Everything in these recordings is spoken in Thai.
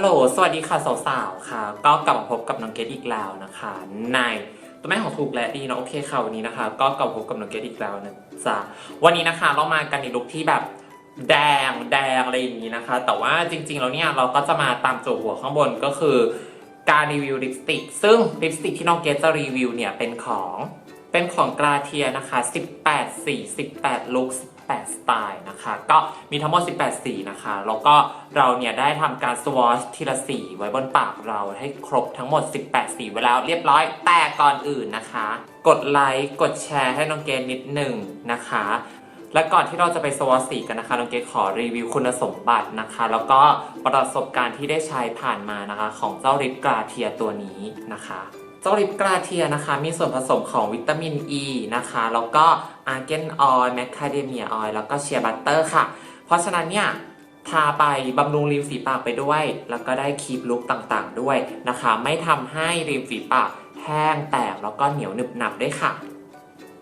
ฮัลโหล สวัสดีค่ะสาวๆ ค่ะ ก็กลับมาพบกับน้องเกดอีกแล้วนะคะ ในตัวแม่ของถูกและดีเนาะโอเคค่ะวันนี้นะคะ ก็กลับมาพบกับน้องเกดอีกแล้วนะจ๊ะวันนี้นะคะเรามากันในลุคที่แบบแดงแดงอะไรอย่างนี้นะคะ แต่ว่าจริงๆแล้วเนี่ยเราก็จะมาตามโจหัวข้างบนก็คือการรีวิวลิปสติก ซึ่งลิปสติกที่น้องเกดจะรีวิวเนี่ยเป็นของ เป็นของกราเทียนะคะ 18 สี 18 ลุค18 สไตล์นะคะ ก็มีทั้งหมด 18 สีนะคะ แล้วก็เราเนี่ยได้ทำการสวอชทีละสีไว้บนปากเราให้ครบทั้งหมด 18 สีไว้แล้วเรียบร้อย แต่ก่อนอื่นนะคะ กดไลค์ กดแชร์ให้น้องเกดนิดหนึ่งนะคะ และก่อนที่เราจะไปสวอชสีกันนะคะ น้องเกดขอรีวิวคุณสมบัตินะคะ แล้วก็ประสบการณ์ที่ได้ใช้ผ่านมานะคะ ของเจ้าลิปกราเทียตัวนี้นะคะ เจ้าลิปกราเทียนะคะ มีส่วนผสมของวิตามินอ e ีนะคะ แล้วก็อาร์เกนออยล์แมคคาเดเมียออยล์แล้วก็เชียร์บัตเตอร์ค่ะ เพราะฉะนั้นเนี่ยทาไปบำรุงริมฝีปากไปด้วย แล้วก็ได้คีบลุกต่างๆด้วยนะคะ ไม่ทำให้ริมฝีปากแห้งแตกแล้วก็เหนียวหนึบหนับด้วยค่ะ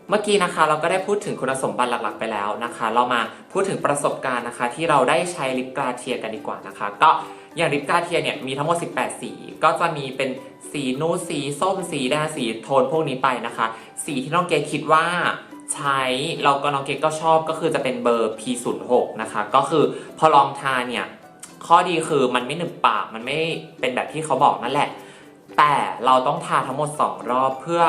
เมื่อกี้นะคะเราก็ได้พูดถึงคุณสมบัติหลักๆไปแล้วนะคะ เรามาพูดถึงประสบการณ์นะคะ ที่เราได้ใช้ลิปกราเทียกันดีกว่านะคะ ก็อย่างลิปกราเทียเนี่ยมีทั้งหมด 18 สี ก็จะมีเป็น สีนูดสีส้มสีแดงสีโทนพวกนี้ไปนะคะ สีที่น้องเกดคิดว่าใช้เราก็น้องเกดก็ชอบก็คือจะเป็นเบอร์ P06 นะคะ ก็คือพอลองทาเนี่ย ข้อดีคือมันไม่หนึบปากมันไม่เป็นแบบที่เขาบอกนั่นแหละ แต่เราต้องทาทั้งหมด 2 รอบเพื่อ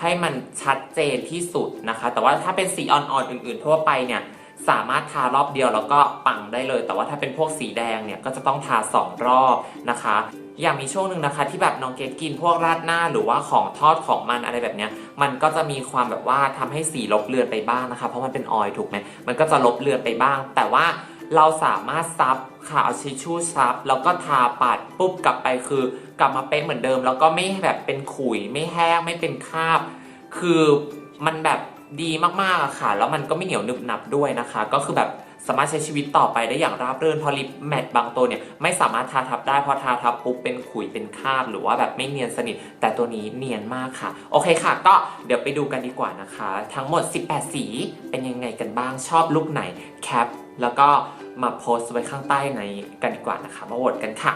ให้มันชัดเจนที่สุดนะคะ แต่ว่าถ้าเป็นสีอ่อนๆอื่น ๆ ทั่วไปเนี่ยสามารถทารอบเดียวแล้วก็ปังได้เลย แต่ว่าถ้าเป็นพวกสีแดงเนี่ยก็จะต้องทา 2 รอบนะคะ อย่างมีช่วงหนึ่งนะคะที่แบบน้องเกดกินพวกราดหน้าหรือว่าของทอดของมันอะไรแบบเนี้ยมันก็จะมีความแบบว่าทำให้สีลบเลือนไปบ้างนะคะ เพราะมันเป็นออยถูกไหมมันก็จะลบเลือนไปบ้าง แต่ว่าเราสามารถซับค่ะเอาชิชชู่ซับแล้วก็ทาปัดปุ๊บกลับไปคือ กลับมาเป๊ะเหมือนเดิม แล้วก็ไม่แบบเป็นขุยไม่แห้งไม่เป็นคราบ คือมันแบบดีมากๆอะค่ะ แล้วมันก็ไม่เหนียวหนึบหนับด้วยนะคะ ก็คือแบบ สามารถใช้ชีวิตต่อไปได้อย่างราบรื่นเพอลิปแมตต์บางตัวเนี่ยไม่สามารถทาทับได้เพราะทาทับปุ๊บเป็นขุยเป็นคราบหรือว่าแบบไม่เนียนสนิท แต่ตัวนี้เนียนมากค่ะ โอเคค่ะ ก็เดี๋ยวไปดูกันดีกว่านะคะ ทั้งหมด 18 สีเป็นยังไงกันบ้างชอบลุคไหนแคปแล้วก็มาโพสต์ไว้ข้างใต้ในกันดีกว่านะคะ มาโหวตกันค่ะ